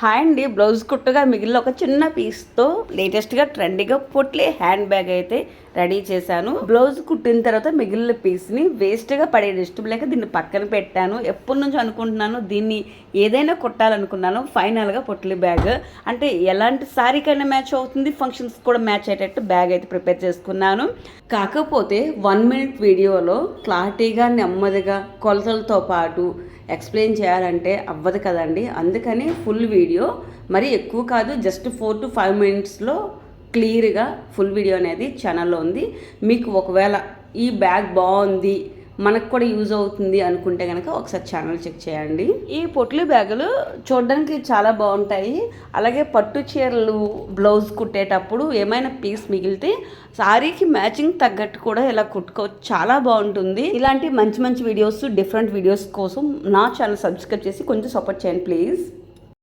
Hi అండి blouse కుట్టుగా మిగిలిన ఒక చిన్న పీస్తో లేటెస్ట్గా ట్రెండీగా పొట్లే హ్యాండ్ బ్యాగ్ అయితే రెడీ చేశాను. బ్లౌజ్ కుట్టిన తర్వాత మిగిలిన పీస్ని వేస్ట్గా పడే ఇష్టం లేక దీన్ని పక్కన పెట్టాను. ఎప్పటి నుంచి అనుకుంటున్నాను దీన్ని ఏదైనా కుట్టాలనుకున్నాను. ఫైనల్గా పొట్లి బ్యాగ్ అంటే ఎలాంటి శారీకైనా మ్యాచ్ అవుతుంది. ఫంక్షన్స్ కూడా మ్యాచ్ అయ్యేటట్టు బ్యాగ్ అయితే ప్రిపేర్ చేసుకున్నాను. కాకపోతే వన్ మినిట్ వీడియోలో క్లారిటీగా నెమ్మదిగా కొలతలతో పాటు ఎక్స్ప్లెయిన్ చేయాలంటే అవ్వదు కదండి. అందుకని ఫుల్ వీడియో మరి ఎక్కువ కాదు జస్ట్ ఫోర్ టు ఫైవ్ మినిట్స్లో క్లియర్గా ఫుల్ వీడియో అనేది ఛానల్లో ఉంది. మీకు ఒకవేళ ఈ బ్యాగ్ బాగుంది మనకు కూడా యూజ్ అవుతుంది అనుకుంటే కనుక ఒకసారి ఛానల్ చెక్ చేయండి. ఈ పొట్లి బ్యాగులు చూడడానికి చాలా బాగుంటాయి. అలాగే పట్టు చీరలు బ్లౌజ్ కుట్టేటప్పుడు ఏమైనా పీస్ మిగిలితే సారీకి మ్యాచింగ్ తగ్గట్టు కూడా ఇలా కుట్టుకోవచ్చు చాలా బాగుంటుంది. ఇలాంటి మంచి మంచి వీడియోస్ డిఫరెంట్ వీడియోస్ కోసం నా ఛానల్ సబ్స్క్రైబ్ చేసి కొంచెం సపోర్ట్ చేయండి ప్లీజ్.